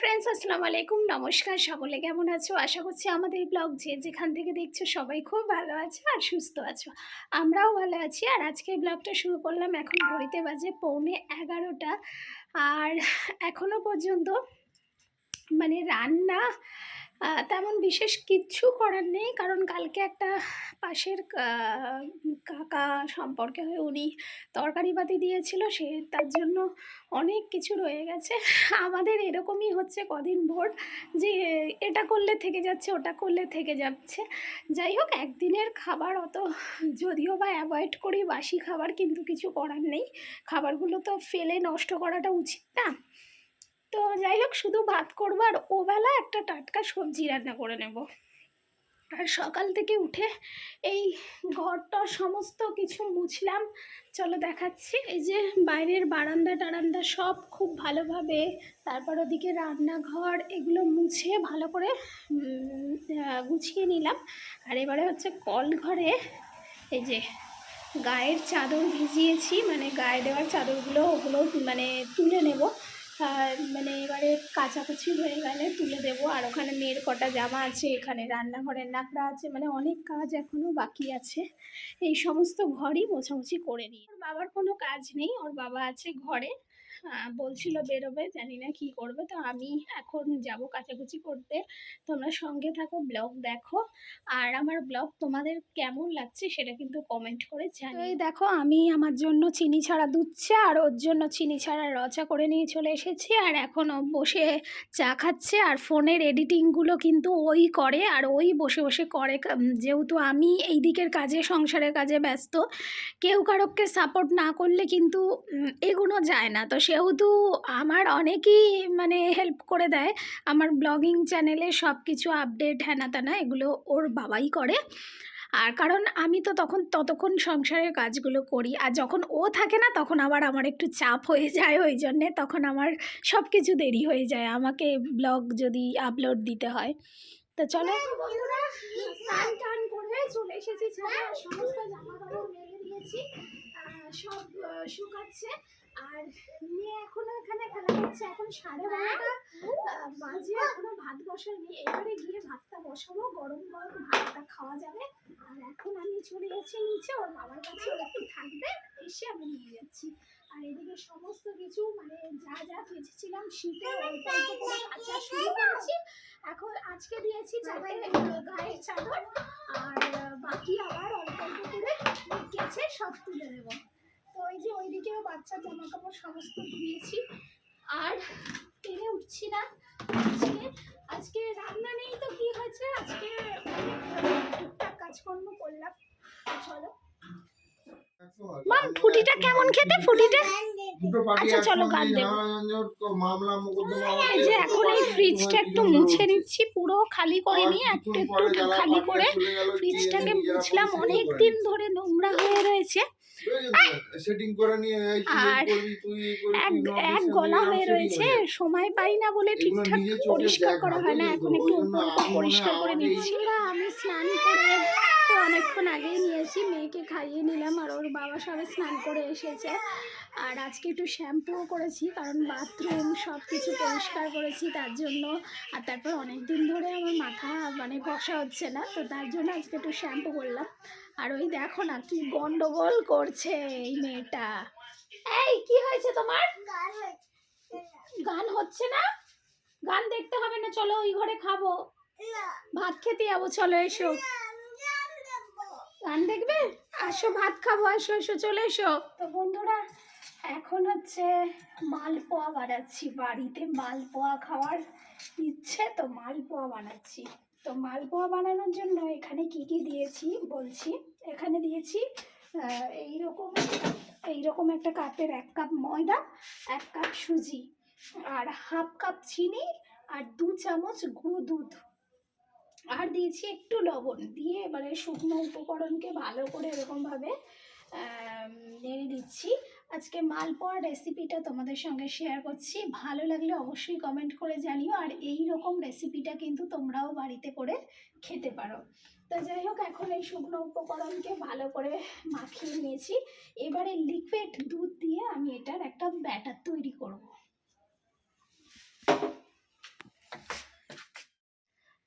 Friends আসসালামু আলাইকুম। নমস্কার সকলে, কেমন আছো? আশা করছি আমাদের ব্লগ যে যেখান থেকে দেখছ সবাই খুব ভালো আছে আর সুস্থ আছো। আমরাও ভালো আছি আর আজকে ব্লগটা শুরু করলাম এখন ঘড়িতে বাজে পৌনে এগারোটা। আর এখনও পর্যন্ত মানে রান্না তেমন বিশেষ কিচ্ছু করার নেই। কারণ কালকে একটা পাশের কাকা সম্পর্কে হয়ে, উনি তরকারি পাতি দিয়েছিল, সে তার জন্য অনেক কিছু রয়ে গেছে। আমাদের এরকমই হচ্ছে কদিন ভোর যে, এটা করলে থেকে যাচ্ছে, ওটা করলে থেকে যাচ্ছে। যাই হোক, একদিনের খাবার অত যদিও বা অ্যাভয়েড করি, বাসি খাবার কিন্তু কিছু করার নেই। খাবারগুলো তো ফেলে নষ্ট করাটা উচিত না। তো যাই হোক, শুধু ভাত করব আর ওবেলা একটা টাটকা সবজি রান্না করে নেব। আর সকাল থেকে উঠে এই ঘরটা সমস্ত কিছু মুছলাম। চলো দেখাচ্ছি। এই যে বাইরের বারান্দা টারান্দা সব খুব ভালোভাবে তারপর ওদিকে রান্নাঘর এগুলো মুছে ভালো করে গুছিয়ে নিলাম। আর এবারে হচ্ছে কল ঘরে এই যে গায়ের চাদর ভিজিয়েছি মানে গায়ে দেওয়ার চাদরগুলো ওগুলো মানে তুলে নেব। মানে এবারে কাচাকুচি হয়ে গেলে তুলে দেবো। আর ওখানে মেয়ের কটা জামা আছে, এখানে রান্নাঘরের নাকড়া আছে মানে অনেক কাজ এখনও বাকি আছে। এই সমস্ত ঘরই মোছামুছি করে নিই। ওর বাবার কোনো কাজ নেই, ওর বাবা আছে ঘরে। বলছিল বেরোবে জানি না কি করবে। তো আমি এখন যাব কাচাকুচি করতে। তোমরা সঙ্গে থাকো ব্লগ দেখো। আর আমার ব্লগ তোমাদের কেমন লাগছে সেটা কিন্তু কমেন্ট করে জানি এই দেখো আমি আমার জন্য চিনি ছাড়া দুধ চা আর ওর জন্য চিনি ছাড়া রচা করে নিয়ে চলে এসেছি। আর এখন ও বসে চা খাচ্ছে আর ফোনের এডিটিংগুলো কিন্তু ওই করে আর ওই বসে বসে করে। যেহেতু আমি এই দিকের কাজে সংসারের কাজে ব্যস্ত কেউ কারোকে সাপোর্ট না করলে কিন্তু এগোনো যায় না। তো সেহেতু আমার অনেকেই মানে হেল্প করে দেয়, আমার ব্লগিং চ্যানেলে সব কিছু আপডেট হ্যানা ত্যানা এগুলো ওর বাবাই করে। আর কারণ আমি তো তখন ততক্ষণ সংসারের কাজগুলো করি, আর যখন ও থাকে না তখন আবার আমার একটু চাপ হয়ে যায়, ওই জন্যে তখন আমার সব কিছু দেরি হয়ে যায়, আমাকে ব্লগ যদি আপলোড দিতে হয়। তো চলো। চলে এসেছি সব শুকাচ্ছে। আর মেয়ে এখনও এখানে খেলা করছে। এখন সাড়ে বারোটা। বাজে এখনও ভাত বসাইনি এবারে গিয়ে ভাতটা বসাবো। গরম গরম ভাতটা খাওয়া যাবে। আর এখন আমি চলে গেছি নিচে। ওর বাবার কাছে একটু থাকবে। এসে আমি নিয়ে যাচ্ছি। আর এদিকে সমস্ত কিছু মানে যা যা কেচেছিলাম, শীতে অল্প অল্প করে কাচা শুরু করেছি। এখন আজকে দিয়েছি চারটে গায়ের চাদর। আর বাকি আবার অল্প অল্প করে কেচে সব তুলে দেবো ওই যে ওইদিকেও বাচ্চার জামা কাপড় সমস্ত ধুয়েছি। আর টেনে উঠছি না। আজকে আজকে রান্না নেই তো কি হয়েছে? আজকে টুকটাক কাজকর্ম করলাম। চলো। মাম ফুটিটা কেমন খেতে? ফুটিটা? আচ্ছা, চলো, গান দেবো। এই যে এখন এই ফ্রিজটা একটু মুছে নিচ্ছি পুরো খালি করে নিয়ে একটু একটু খালি করে ফ্রিজটাকে মুছলাম। অনেক দিন ধরে নোংরা হয়ে রয়েছে। এক এক গলা হয়ে রয়েছে সময় পাই না বলে ঠিকঠাক পরিষ্কার করা হয় না এখন একটু পরিষ্কার করে নিচ্ছি। আমি স্নান করে তো অনেকক্ষণ আগেই নিয়েছি মেয়েকে খাইয়ে নিলাম আর ওর বাবা সবে স্নান করে এসেছে। আর আজকে একটু শ্যাম্পুও করেছি কারণ বাথরুম সব কিছু পরিষ্কার করেছি তার জন্য। আর তারপর অনেক দিন ধরে আমার মাথা মানে ঘষা হচ্ছে না তো তার জন্য আজকে একটু শ্যাম্পু করলাম। আর ওই দেখো না কি গন্ডগোল করছে এই মেয়েটা। এই কি হয়েছে তোমার? গান হচ্ছে না? গান দেখতে হবে না চলো ওই ঘরে খাব। ভাত খেতে যাব চলো এসো। গান দেখবে? আসো ভাত খাব আসো এসো চলে এসো। তো বন্ধুরা এখন হচ্ছে মালপোয়া বানাচ্ছি বাড়িতে মালপোয়া খাওয়ার ইচ্ছে তো মালপোয়া বানাচ্ছি। তো মালপোয়া বানানোর জন্য এখানে কি কি দিয়েছি বলছি? এখানে দিয়েছি এইরকম এইরকম একটা কাপের এক কাপ ময়দা, এক কাপ সুজি, আর হাফ কাপ চিনি, আর দু চামচ গুঁড়ো দুধ। আর দিয়েছি একটু লবণ দিয়ে এবারে শুকনো উপকরণকে ভালো করে এরকমভাবে নেড়ে দিচ্ছি। আজকে মালপোয়ার রেসিপিটা তোমাদের সঙ্গে শেয়ার করছি। ভালো লাগলে অবশ্যই কমেন্ট করে জানিও। আর এই রকম রেসিপিটা কিন্তু তোমরাও বাড়িতে করে খেতে পারো। তো যাই হোক, এখন এই শুকনো উপকরণকে ভালো করে মাখিয়ে নিয়েছি। এবারে লিকুইড দুধ দিয়ে আমি এটার একটা ব্যাটার তৈরি করব।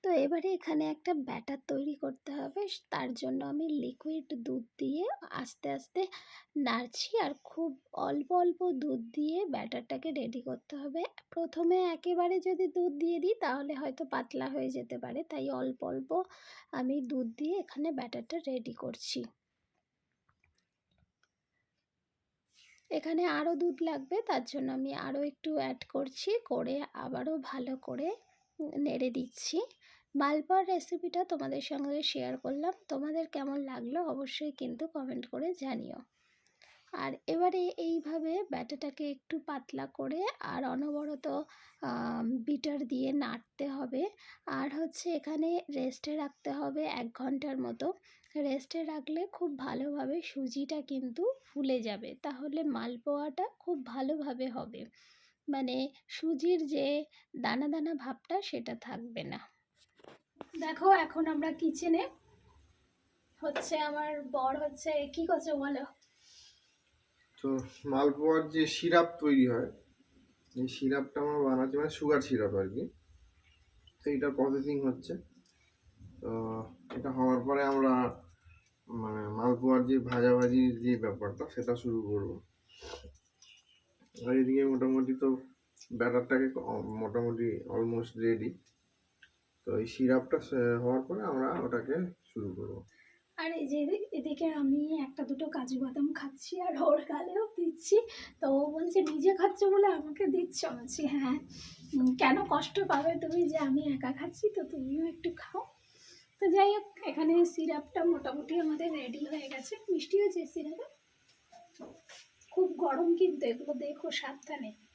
এবারে এখানে একটা ব্যাটার তৈরি করতে হবে। তার জন্য আমি লিকুইড দুধ দিয়ে আস্তে আস্তে নাড়ছি আর খুব অল্প অল্প দুধ দিয়ে ব্যাটারটাকে রেডি করতে হবে। প্রথমে একেবারে যদি দুধ দিয়ে দিই তাহলে হয়তো পাতলা হয়ে যেতে পারে। তাই অল্প অল্প আমি দুধ দিয়ে এখানে ব্যাটারটা রেডি করছি। এখানে আরও দুধ লাগবে, তার জন্য আমি আরও একটু অ্যাড করছি, করে আবারও ভালো করে নেড়ে দিচ্ছি। মালপোয়ার রেসিপিটা তোমাদের সঙ্গে শেয়ার করলাম। তোমাদের কেমন লাগল অবশ্যই কিন্তু কমেন্ট করে জানিও। আর এবারে এইভাবে ব্যাটাটাকে একটু পাতলা করে আর অনবরত বিটার দিয়ে নাড়তে হবে। আর হচ্ছে এখানে রেস্টে রাখতে হবে এক ঘণ্টার মতো। রেস্টে রাখলে খুব ভালোভাবে সুজিটা কিন্তু ফুলে যাবে। তাহলে মালপোয়াটা খুব ভালোভাবে হবে। মানে সুজির যে দানা দানা ভাবটা সেটা থাকবে না। দেখো, এখন আমরা কিচেনে হচ্ছে আমার বর হচ্ছে, কি করছে বলো? তো মালপোয়ার যে সিরাপ তৈরি হয়, এই সিরাপটা আমার বানাচ্ছি মানে সুগার সিরাপ আর কি। তো এটার প্রসেসিং হচ্ছে। তো এটা হওয়ার পরে আমরা মানে মালপোয়ার যে ভাজাভাজির যে ব্যাপারটা, সেটা শুরু করব। আর এদিকে মোটামুটি তো ব্যাটারটাকে মোটামুটি অলমোস্ট রেডি তো এই সিরাপটা হওয়ার পরে আমরা ওটাকে শুরু করব। আর এই যে এদিক- আমি একটা দুটো কাজু বাদাম খাচ্ছি আর ওর গালেও দিচ্ছি। তো ও বলছে, নিজে খাচ্ছে বলে আমাকে দিচ্ছ? বলছি হ্যাঁ। কেন কষ্ট পাবে তুমি যে আমি একা খাচ্ছি, তো তুমিও একটু খাও। তো যাই হোক, এখানে সিরাপটা মোটামুটি আমাদের রেডি হয়ে গেছে। মিষ্টি হয়েছে সিরাপে খুব গরম কিন্তু, এগুলো দেখো সাবধানে।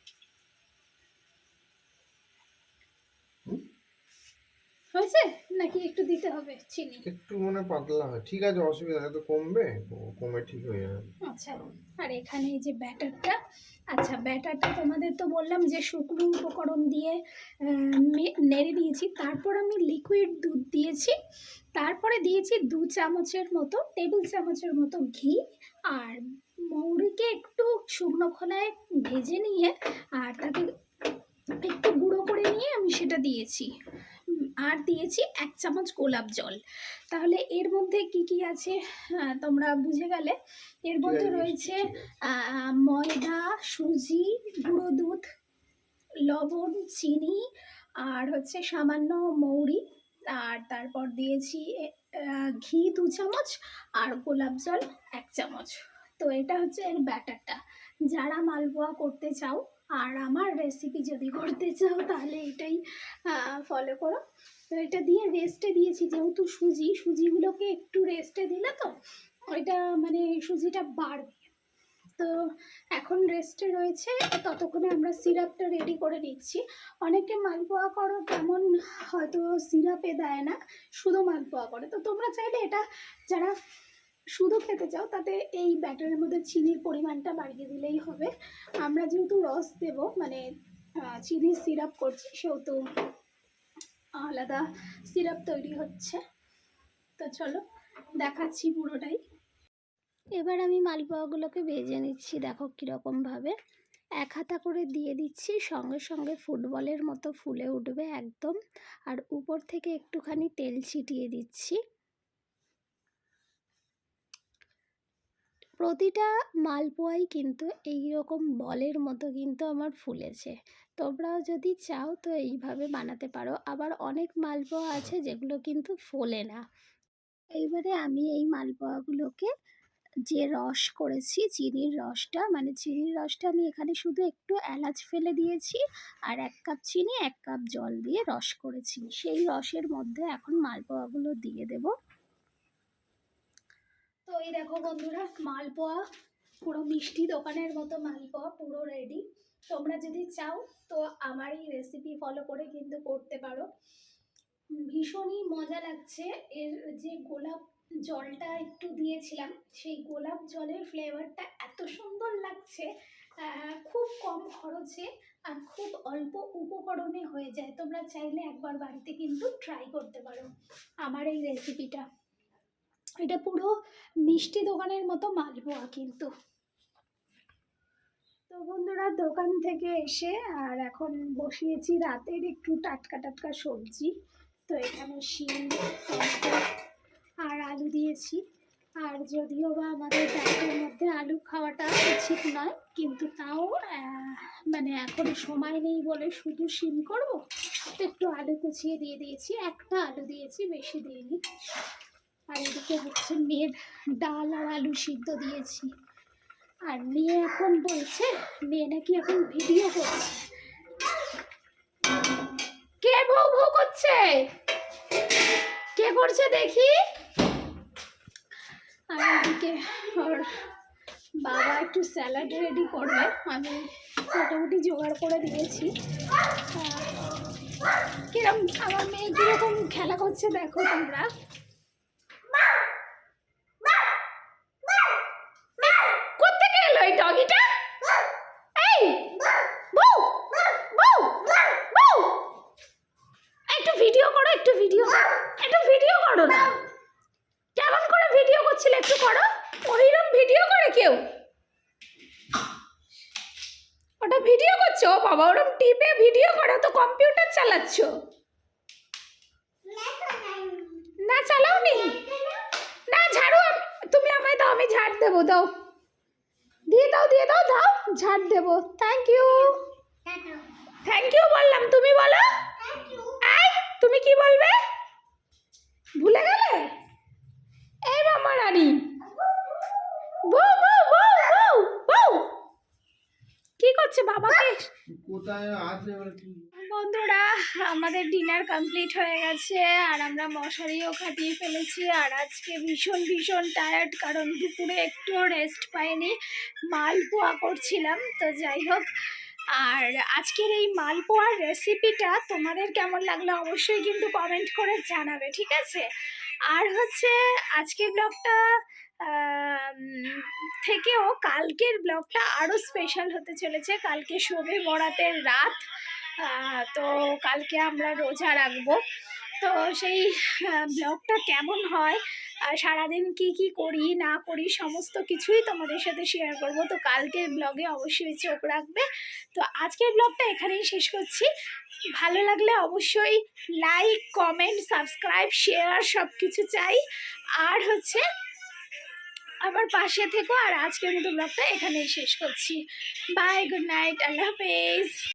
হয়েছে? নাকি একটু দিতে হবে চিনি? একটু মনে পাতলা হয়। ঠিক আছে অসুবিধা তো কমবে কমে ঠিক হয়ে যাবে। আচ্ছা আর এখানে এই যে ব্যাটারটা আচ্ছা ব্যাটারটা তোমাদের তো বললাম যে শুকনো উপকরণ দিয়ে নেড়ে দিয়েছি তারপর আমি লিকুইড দুধ দিয়েছি তারপরে দিয়েছি দু চামচের মতো টেবিল চামচের মতো ঘি আর মৌরিকে একটু শুকনো খোলায় ভেজে নিয়ে আর তাকে একটু গুঁড়ো করে নিয়ে আমি সেটা দিয়েছি। আর দিয়েছি এক চামচ গোলাপ জল। তাহলে এর মধ্যে কি কি আছে? তোমরা বুঝে গেলে। এর মধ্যে রয়েছে ময়দা সুজি গুঁড়ো দুধ লবণ চিনি আর হচ্ছে সামান্য মৌরি। আর তারপর দিয়েছি ঘি দু চামচ আর গোলাপ জল এক চামচ। তো এটা হচ্ছে এর ব্যাটারটা। যারা মালপোয়া করতে চাও আর আমার রেসিপি যদি করতে চাও, তাহলে এটাই ফলো করো। তো এটা দিয়ে রেস্টে দিয়েছি, যেহেতু সুজি, সুজিগুলোকে একটু রেস্টে দিলে তো ওইটা মানে সুজিটা বাড়বে। তো এখন রেস্টে রয়েছে, ততক্ষণে আমরা সিরাপটা রেডি করে নিচ্ছি। অনেকে মালপোয়া করো, তেমন হয়তো সিরাপে দেয় না, শুধু মালপোয়া করে। তো তোমরা চাইলে এটা, যারা শুধু খেতে চাও, তাতে এই ব্যাটারের মধ্যে চিনির পরিমাণটা বাড়িয়ে দিলেই হবে। আমরা যেহেতু রস দেব মানে চিনির সিরাপ করছি, সেহেতু আলাদা সিরাপ তৈরি হচ্ছে। তো চলো, দেখাচ্ছি পুরোটাই। এবার আমি মালপোয়াগুলোকে ভেজে নিচ্ছি, দেখো কীরকমভাবে। এক হাতা করে দিয়ে দিচ্ছি, সঙ্গে সঙ্গে ফুটবলের মতো ফুলে উঠবে একদম। আর উপর থেকে একটুখানি তেল ছিটিয়ে দিচ্ছি। প্রতিটা মালপোয়াই কিন্তু এই রকম বলের মতো কিন্তু আমার ফুলেছে। তোমরাও যদি চাও তো এইভাবে বানাতে পারো। আবার অনেক মালপোয়া আছে যেগুলো কিন্তু ফোলে না। এইবারে আমি এই মালপোয়াগুলোকে যে রস করেছি, চিনির রসটা মানে চিনির রসটা আমি এখানে শুধু একটু এলাচ ফেলে দিয়েছি আর এক কাপ চিনি, এক কাপ জল দিয়ে রস করেছি। সেই রসের মধ্যে এখন মালপোয়াগুলো দিয়ে দেব। তো এই দেখো বন্ধুরা, মালপোয়া, পুরো মিষ্টি দোকানের মতো মালপোয়া, পুরো রেডি তোমরা যদি চাও তো আমার এই রেসিপি ফলো করে কিন্তু করতে পারো। ভীষণই মজা লাগছে। এর যে গোলাপ জলটা একটু দিয়েছিলাম, সেই গোলাপ জলের ফ্লেভারটা এত সুন্দর লাগছে। খুব কম খরচে আর খুব অল্প উপকরণে হয়ে যায়। তোমরা চাইলে একবার বাড়িতে কিন্তু ট্রাই করতে পারো আমার এই রেসিপিটা এটা পুরো মিষ্টি দোকানের মতো মালপোয়া কিন্তু। তো বন্ধুরা, দোকান থেকে এসে আর এখন বসিয়েছি রাতের একটু টাটকা টাটকা সবজি। তো এখানে শিম আর আলু দিয়েছি। আর যদিও বা আমাদের ডায়েটের মধ্যে আলু খাওয়াটা উচিত নয়, কিন্তু তাও মানে এখন সময় নেই বলে শুধু শিম করব। একটু আলু কুচিয়ে দিয়ে দিয়েছি, একটা আলু দিয়েছি, বেশি দিইনি। এদিকে হচ্ছে। মেয়ের ডাল আর আলু সিদ্ধ দিয়েছি। আর মেয়ে এখন বলছে, মেয়ে নাকি এখন ভিডিও করছে। কে বউ বউ করছে? কে করছে দেখি? আর এদিকে ওর বাবা একটু স্যালাড রেডি করবে। আমি মোটামুটি জোগাড় করে দিয়েছি। কিরম, আমার মেয়ে কীরকম খেলা করছে দেখো তোমরা কোত্থেকে এলো এই ডগিটা এই বউ বউ বউ একটু ভিডিও করো একটু ভিডিও একটু ভিডিও করো না কেমন করে ভিডিও করছিলে একটু করো ওইরকম ভিডিও করে কেউ? ওটা ভিডিও করছ? বাবা ওরকম টিপে ভিডিও করো তো কম্পিউটার চালাচ্ছ। না, চালাওনি? না, ঝাড়ু তুমি আমায় দাও, আমি ঝাড় দেবো, দাও। দিয়ে দাও দিয়ে দাও দাও, ঝাড় দেবো। থ্যাংক ইউ থ্যাংক ইউ বললাম, তুমি বলো? এই তুমি কি বলবে? ভুলে গেলে? এই মামা রানী। করছে বাবাকে? বন্ধুরা আমাদের ডিনার কমপ্লিট হয়ে গেছে আর আমরা মশারিও খাটিয়ে ফেলেছি আর আজকে ভীষণ ভীষণ টায়ার্ড কারণ দুপুরে একটুও রেস্ট পাইনি মালপোয়া করছিলাম তো যাই হোক। আর আজকের এই মালপোয়ার রেসিপিটা তোমাদের কেমন লাগল অবশ্যই কিন্তু কমেন্ট করে জানাবে ঠিক আছে? আর হচ্ছে আজকের ব্লগটা থেকেও কালকের ব্লগটা আরও স্পেশাল হতে চলেছে। কালকে শোভে বরাতের রাত। তো কালকে আমরা রোজা রাখব। তো সেই ব্লগটা কেমন হয়? সারাদিন কি কি করি, না করি, সমস্ত কিছুই তোমাদের সাথে শেয়ার করব। তো কালকের ব্লগে অবশ্যই চোখ রাখবে। তো আজকের ব্লগটা এখানেই শেষ করছি। ভালো লাগলে অবশ্যই লাইক কমেন্ট সাবস্ক্রাইব শেয়ার সব কিছু চাই। আর হচ্ছে আমার পাশে থেকো, আর আজকের মতো ব্লগটা এখানেই শেষ করছি। বাই গুড নাইট আল্লাহ হাফেজ।